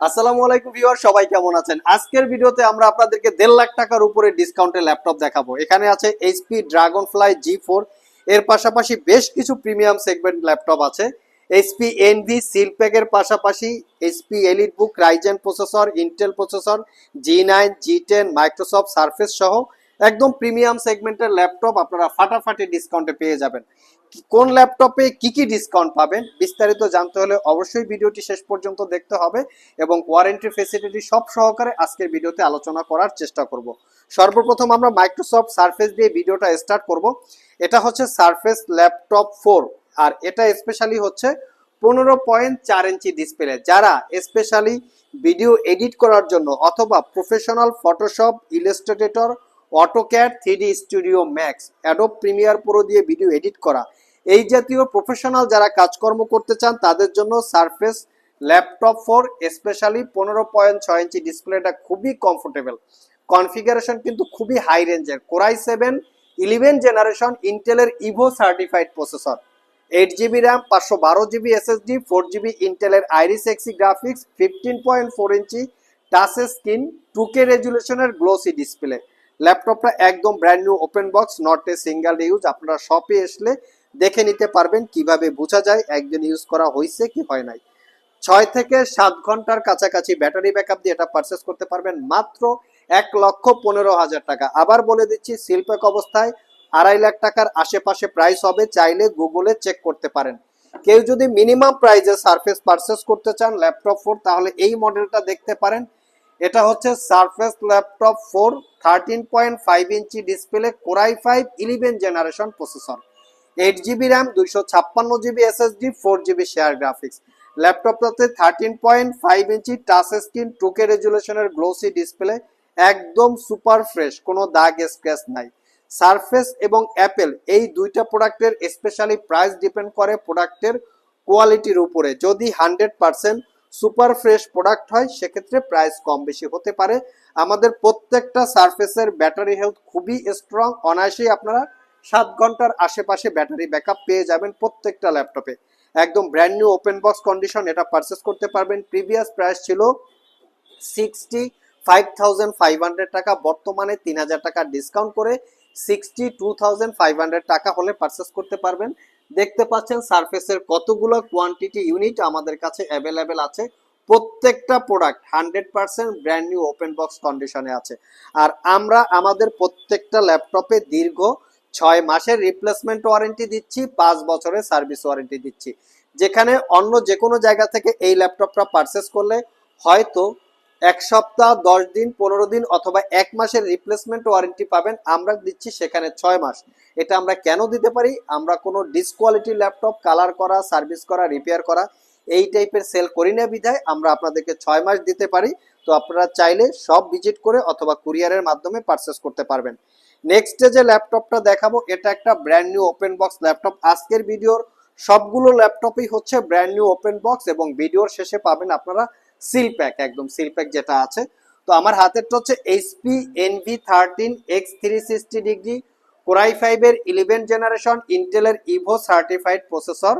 আসসালামু আলাইকুম ভিউয়ার, সবাই কেমন আছেন? আজকের ভিডিওতে আমরা আপনাদেরকে দেড় লাখ টাকার উপরে ডিসকাউন্টে ল্যাপটপ দেখাবো। এখানে আছে HP Dragonfly G four এর পাশাপাশি বেশ কিছু প্রিমিয়াম সেগমেন্ট ল্যাপটপ আছে। এইচপি এনভি সিলপ্যাকের পাশাপাশি HP EliteBook Ryzen processor Intel processor G nine G ten Microsoft Surface সহ একদম প্রিমিয়াম সেগমেন্টের ল্যাপটপ আপনারা ফাটাফাটি ডিসকাউন্টে পেয়ে যাবেন। কোন ল্যাপটপে কি কি ডিসকাউন্ট পাবেন বিস্তারিত জানতে হলে অবশ্যই ভিডিওটি শেষ পর্যন্ত দেখতে হবে এবং ওয়ারেন্টি ফেসিলিটি সব সহকারে আজকের ভিডিওতে আলোচনা করার চেষ্টা করব। সর্বপ্রথম আমরা মাইক্রোসফট সার্ফেস দিয়ে ভিডিওটা স্টার্ট করব। এটা হচ্ছে সার্ফেস ল্যাপটপ ফোর আর এটা স্পেশালি হচ্ছে পনেরো পয়েন্ট চার ইঞ্চি ডিসপ্লে যারা স্পেশালি ভিডিও এডিট করার জন্য অথবা professional Photoshop Illustrator AutoCAD three studio Max, Adobe Premiere Pro দিয়ে ভিডিও এডিট করা। এই জাতীয় প্রফেশনাল যারা কাজকর্ম করতে চান, তাদের জন্য সারফেস ল্যাপটপ ফোর, স্পেশালি পনেরো পয়েন্ট ছয় ইঞ্চি ডিসপ্লেটা খুবই কমফোর্টেবল কনফিগারেশন কিন্তু খুবই হাই রেঞ্জের core i seven eleven generation ইন্টেলের Evo certified processor eight GB RAM পাঁচশো বারো জিবি এসএসডি ফোর জিবি ইন্টেলের Iris Xe graphics fifteen point four inch touch screen two K রেজুলেশনের glossy display ল্যাপটপটা একদম brand new open box not a single use আপনারা শপে আসলে দেখে নিতে পারবেন কীভাবে বোঝা যায় একদিন ইউজ করা হয়েছে কি হয় নাই। ছয় থেকে সাত ঘণ্টার কাছাকাছি ব্যাটারি ব্যাকআপ দিয়ে এটা পারচেস করতে পারবেন মাত্র এক লক্ষ পনেরো হাজার টাকা। আবার বলে দিচ্ছি, শিল্পক অবস্থায় আড়াই লাখ টাকার আশেপাশে প্রাইস হবে, চাইলে গুগলে চেক করতে পারেন। কেউ যদি মিনিমাম প্রাইজে সারফেস পারচেস করতে চান ল্যাপটপ ফোর তাহলে এই মডেলটা দেখতে পারেন। এটা হচ্ছে Surface laptop four thirteen point five inch display core i five eleven generation processor eight GB RAM দুইশো ছাপ্পান্ন GB SSD four GB share graphics ল্যাপটপটাতে thirteen point five inch touch screen two K রেজুলেশনের glossy display একদম super fresh কোনো দাগ scratch নাই। Surface এবং Apple এই দুইটা প্রোডাক্টের স্পেশালি প্রাইস ডিপেন্ড করে প্রোডাক্টের কোয়ালিটির উপরে। যদি hundred percent super fresh product হয়, সেক্ষেত্রে প্রাইস কম বেশি হতে পারে। আমাদের প্রত্যেকটা সারফেসের ব্যাটারি হেলথ খুবই স্ট্রং অনায়াসেই আপনারা সাত ঘণ্টার আশেপাশে ব্যাটারি ব্যাকআপ পেয়ে যাবেন প্রত্যেকটা ল্যাপটপে। একদম brand new open box condition এটা পারচেস করতে পারবেন। প্রিভিয়াস প্রাইস ছিল sixty five thousand five hundred টাকা, বর্তমানে তিন হাজার টাকা ডিসকাউন্ট করে sixty two thousand five hundred টাকা হলে পারচেস করতে পারবেন। দেখতে পাচ্ছেন সারফেসের কতগুলো কোয়ান্টিটি ইউনিট আমাদের কাছে অ্যাভেলেবেল আছে। প্রত্যেকটা product hundred percent brand new open box কন্ডিশনে আছে। আর আমরা আমাদের প্রত্যেকটা ল্যাপটপে দীর্ঘ ছয় মাসের রিপ্লেসমেন্ট ওয়ারেন্টি দিচ্ছি, পাঁচ বছরের সার্ভিস ওয়ারেন্টি দিচ্ছি। যেখানে অন্য যে কোনো জায়গা থেকে এই ল্যাপটপটা পারচেস করলে হয়তো এক সপ্তাহ, দশ দিন, পনেরো দিন অথবা এক মাসের রিপ্লেসমেন্ট ওয়ারেন্টি পাবেন, আমরা দিচ্ছি সেখানে ছয় মাস। এটা আমরা কেন দিতে পারি? আমরা কোনো ডিসকোয়ালিটি ল্যাপটপ কালার করা সার্ভিস করা রিপেয়ার করা, এই টাইপের সেল করি না বিধায়, আমরা আপনাদেরকে ছয় মাস দিতে পারি। তো আপনারা চাইলে সব ভিজিট করে অথবা কুরিয়ারের মাধ্যমে পারচেস করতে পারবেন। নেক্সটে যে ল্যাপটপটা দেখাবো, এটা একটা brand new open box laptop আজকের ভিডিওর সবগুলো ল্যাপটপই হচ্ছে ব্র্যান্ড নিউ ওপেন বক্স এবং ভিডিওর শেষে পাবেন আপনারা সিল প্যাক, একদম সিল প্যাক যেটা আছে। তো আমার হাতেরটা হচ্ছে HP Envy thirteen X three sixty degree, core i ফাইভের ইলেভেন জেনারেশন, ইন্টেলের Evo certified processor,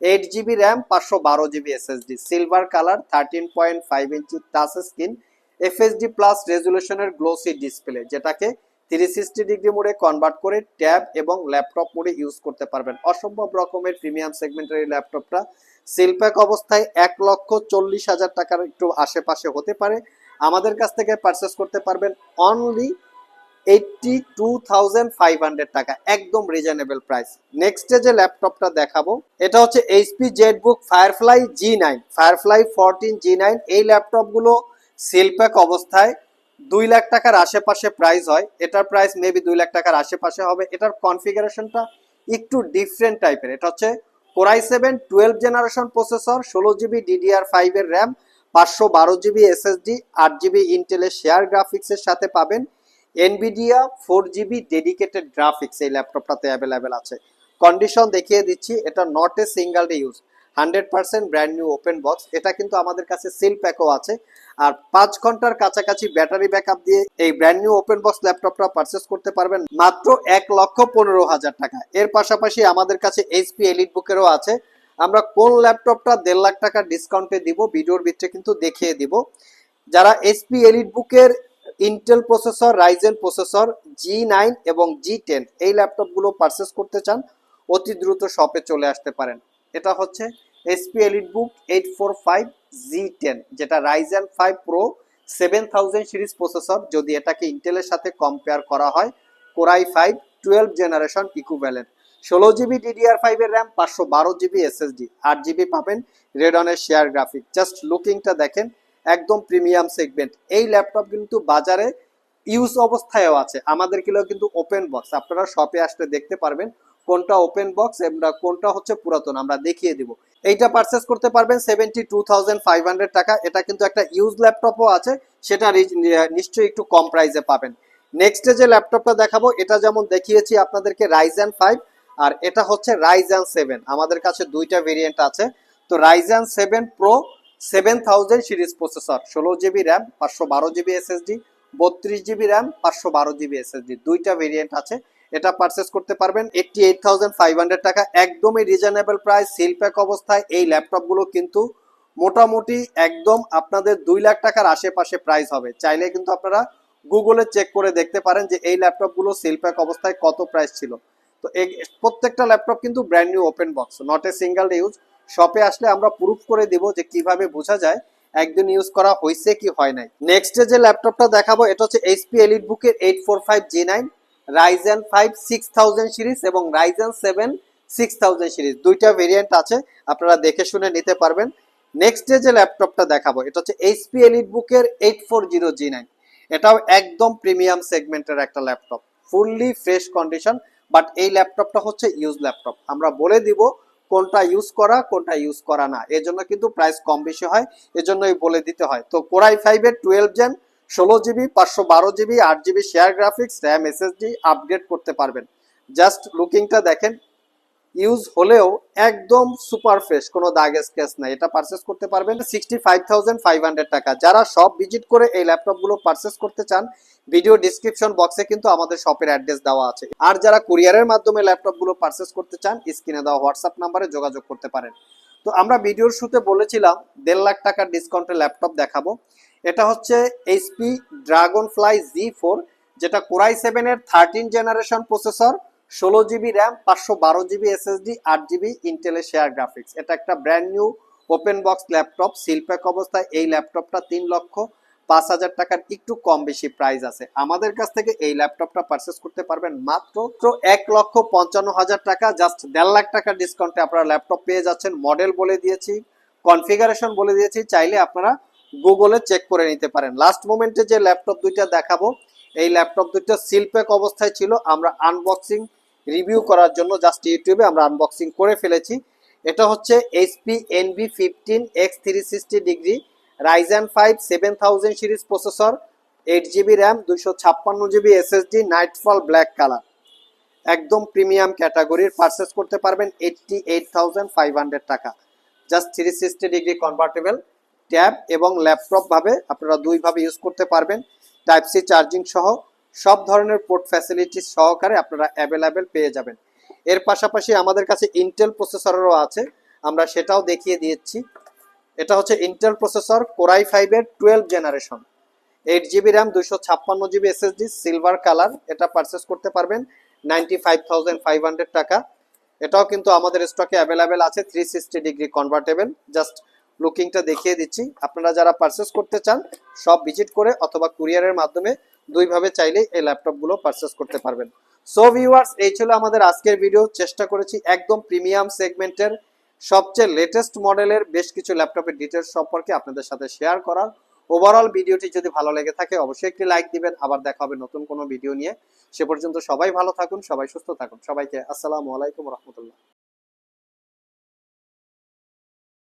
eight GB RAM, পাঁচশো বারো GB SSD, silver colour, thirteen point five inch touch screen, FSD plus রেজুলেশনের glossy display, যেটাকে three sixty degree মোডে convert করে tab এবং laptop মোডে use করতে পারবেন। অসম্ভব রকমের প্রিমিয়াম সেগমেন্টের এই ল্যাপটপটা সিলপ্যাক অবস্থায় এক লক্ষ চল্লিশ হাজার টাকার একটু আশেপাশে হতে পারে। আমাদের কাছ থেকে পারচেস করতে পারবেন only eighty two thousand five hundred টাকা। একদম রিজনেবল প্রাইস নেক্সটে যে ল্যাপটপটা দেখাবো, এটা হচ্ছে HP ZBook Firefly G nine Firefly fourteen G nine এই ল্যাপটপগুলো সিলপ্যাক অবস্থায় দুই লাখ টাকার আশেপাশে প্রাইস হয়। এটার প্রাইস মেবি দুই লাখ টাকার আশেপাশে হবে। এটার কনফিগারেশনটা একটু ডিফারেন্ট টাইপের এটা হচ্ছে core i seven twelve generation processor ষোলো জিবি ডিডিআর ফাইভের র্যাম পাঁচশো বারো জিবি এসএসডি আট জিবি ইন্টেলের শেয়ার গ্রাফিক্সের সাথে পাবেন। Nvidia four GB dedicated graphics এই ল্যাপটপটাতে অ্যাভেলেবেল আছে। কন্ডিশন দেখিয়ে দিচ্ছি, এটা not a single day use hundred percent brand new open box এটা কিন্তু আমাদের কাছে সিল প্যাকও আছে। আর পাঁচ ঘণ্টার কাছাকাছি ব্যাটারি ব্যাকআপ দিয়ে এই ব্র্যান্ড নিউ ওপেন বক্স ল্যাপটপটা পারচেস করতে পারবেন মাত্র এক লক্ষ পনেরো হাজার টাকা। এর পাশাপাশি আমাদের কাছে এইচপি এলিট বুকেরও আছে। আমরা কোন ল্যাপটপটা দেড় লাখ টাকা ডিসকাউন্টে দিব ভিডিওর ভিতরে কিন্তু দেখিয়ে দিব। যারা এসপি এলিট বুকের Intel processor Ryzen processor G nine এবং জি টেন এই ল্যাপটপগুলো পারচেস করতে চান, অতি দ্রুত শপে চলে আসতে পারেন। এটা হচ্ছে HP EliteBook eight four five G ten যেটা Ryzen five pro seven thousand series processor যদি এটাকে ইন্টেলের সাথে কম্পেয়ার করা হয় core i five twelve generation equivalent ষোলো জিবি ডিডিআর ফাইভের র্যাম পাঁচশো বারো জিবি এসএসডি আট জিবি পাবেন রেডনের শেয়ার গ্রাফিক জাস্ট লুকিংটা দেখেন, একদম প্রিমিয়াম সেগমেন্ট এই ল্যাপটপ কিন্তু বাজারে ইউজ অবস্থায়ও আছে। আমাদের কিলো কিন্তু ওপেন বক্স আপনারা শপে আসলে দেখতে পারবেন কোনটা ওপেন বক্স এবং কোনটা হচ্ছে পুরাতন, আমরা দেখিয়ে দিব। এইটা পারচেস করতে পারবেন seventy two thousand five hundred টাকা। এটা কিন্তু একটা ইউজ ল্যাপটপও আছে, সেটা নিশ্চয়ই একটু কম প্রাইসে পাবেন। নেক্সটে যে ল্যাপটপটা দেখাবো, এটা যেমন দেখিয়েছি আপনাদেরকে রাইজেন ফাইভ আর এটা হচ্ছে রাইজেন সেভেন আমাদের কাছে দুইটা ভেরিয়েন্ট আছে। তো Ryzen seven pro seven thousand series processor ষোলো জিবি র্যাম পাঁচশো বারো জিবি এসএসডি বত্রিশ জিবি র্যাম পাঁচশো বারো জিবি এসএসডি দুইটা ভেরিয়েন্ট আছে। এটা পারচেস করতে পারবেন eighty eight thousand five hundred টাকা। একদমই রিজনেবল প্রাইস সিল প্যাক অবস্থায় এই ল্যাপটপগুলো কিন্তু মোটামুটি একদম আপনাদের দুই লাখ টাকার আশেপাশে প্রাইস হবে। চাইলে কিন্তু আপনারা গুগলে চেক করে দেখতে পারেন যে এই ল্যাপটপগুলো সিল প্যাক অবস্থায় কত প্রাইস ছিল। তো এই- প্রত্যেকটা ল্যাপটপ কিন্তু brand new open box not a single use শপে আসলে আমরা প্রুফ করে দিব যে কীভাবে বোঝা যায় একদিন ইউজ করা হয়েছে কি হয় নাই। নেক্সট যে ল্যাপটপটা দেখাবো, এটা হচ্ছে এইচপি এলিট বুকের eight four five G nine Ryzen five six thousand series এবং Ryzen seven six thousand series দুইটা ভেরিয়েন্ট আছে, আপনারা দেখে শুনে নিতে পারবেন। নেক্সট ডে যে ল্যাপটপটা দেখাবো, এটা হচ্ছে এইচপি এলিট বুকের eight four zero G nine এটাও একদম প্রিমিয়াম সেগমেন্টের একটা laptop fully fresh condition but এই ল্যাপটপটা হচ্ছে ইউজ ল্যাপটপ আমরা বলে দিব কোনটা ইউজ করা, কোনটা ইউজ করা না। এর জন্য কিন্তু প্রাইস কম বেশি হয় এজন্যই বলে দিতে হয়। তো কোরাই ফাইভের টুয়েলভ জেন ষোলো জিবি পাঁচশো বারো জিবি আট GB share graphics RAM SSD upgrade করতে পারবেন। জাস্ট লুকিংটা দেখেন ইউজ হলেও একদম সুপার ফ্রেশ কোনো দাগ স্কেচ নাই। এটা পারচেস করতে পারবেন sixty five thousand five hundred টাকা। যারা সব ভিজিট করে এই ল্যাপটপগুলো পারচেস করতে চান ভিডিও ডিসক্রিপশন বক্সে কিন্তু আমাদের শপের অ্যাড্রেস দেওয়া আছে। আর যারা কুরিয়ারের মাধ্যমে ল্যাপটপগুলো পারচেস করতে চান স্ক্রিনে দেওয়া হোয়াটসঅ্যাপ নাম্বারে যোগাযোগ করতে পারেন। তো আমরা ভিডিওর শুতে বলেছিলাম, দেড় লাখ টাকার ডিসকাউন্টে ল্যাপটপ দেখাবো। এটা হচ্ছে HP Dragonfly G four যেটা কোরাই সেভেনের থার্টিন জেনারেশন প্রসেসর ষোলো জিবি র্যাম পাঁচশো বারো জিবি এসএসডি আট জিবি ইন্টেলের শেয়ার গ্রাফিক্স এটা একটা brand new open box laptop seal pack অবস্থায়। এই ল্যাপটপটা তিন লক্ষ পাঁচ হাজার টাকার একটু কম বেশি প্রাইস আছে। আমাদের কাছ থেকে এই ল্যাপটপটা পারচেস করতে পারবেন মাত্র এক লক্ষ পঞ্চান্ন হাজার টাকা। জাস্ট দেড় লাখ টাকার ডিসকাউন্টে আপনারা ল্যাপটপ পেয়ে যাচ্ছেন। মডেল বলে দিয়েছি কনফিগারেশন বলে দিয়েছি। চাইলে আপনারা গুগলে চেক করে নিতে পারেন। লাস্ট মোমেন্টে যে ল্যাপটপ দুইটা দেখাবো, এই ল্যাপটপ দুইটা সিলপ্যাক অবস্থায় ছিল। আমরা আনবক্সিং রিভিউ করার জন্য জাস্ট ইউটিউবে আমরা আনবক্সিং করে ফেলেছি। এটা হচ্ছে HP Envy fifteen X three sixty degree Ryzen five seven thousand series processor eight GB RAM দুশো ছাপ্পান্ন GB SSD nightfall black colour একদম প্রিমিয়াম ক্যাটাগরির পারচেস করতে পারবেন eighty eight thousand five hundred টাকা। Just three sixty degree convertible tab এবং laptop ভাবে আপনারা দুইভাবে ইউজ করতে পারবেন। টাইপ সি চার্জিং সহ সব ধরনের পোর্ট ফ্যাসিলিটিস সহকারে আপনারা অ্যাভেলেবেল পেয়ে যাবেন। এর পাশাপাশি আমাদের কাছে ইন্টেল প্রসেসরও আছে। আমরা সেটাও দেখিয়ে দিয়েছি। এটা হচ্ছে ইন্টেল প্রসেসর কোরাই ফাইভের twelve generation eight GB RAM দুইশো ছাপ্পান্ন জিবি এসএসডি সিলভার কালার এটা পারচেস করতে পারবেন। Ninety five thousand five hundred টাকা। এটাও কিন্তু আমাদের স্টকে অ্যাভেলেবেল আছে। Three sixty degree convertible just লুকিংটা দেখিয়ে দিচ্ছি। আপনারা যারা পারচেস করতে চান, সব ভিজিট করে অথবা কুরিয়ারের মাধ্যমে দুইভাবে চাইলে এই ল্যাপটপগুলো পারচেস করতে পারবেন। সো ভিউয়ার্স এই ছিল আমাদের আজকের ভিডিও চেষ্টা করেছি একদম প্রিমিয়াম সেগমেন্টের সবচেয়ে লেটেস্ট মডেলের বেশ কিছু ল্যাপটপের ডিটেলস সম্পর্কে আপনাদের সাথে শেয়ার করার। ওভারঅল ভিডিওটি যদি ভালো লেগে থাকে, অবশ্যই একটি লাইক দিবেন। আবার দেখা হবে নতুন কোনো ভিডিও নিয়ে। সে পর্যন্ত সবাই ভালো থাকুন, সবাই সুস্থ থাকুন। সবাইকে আসসালামু আলাইকুম রহমতুল্লাহ।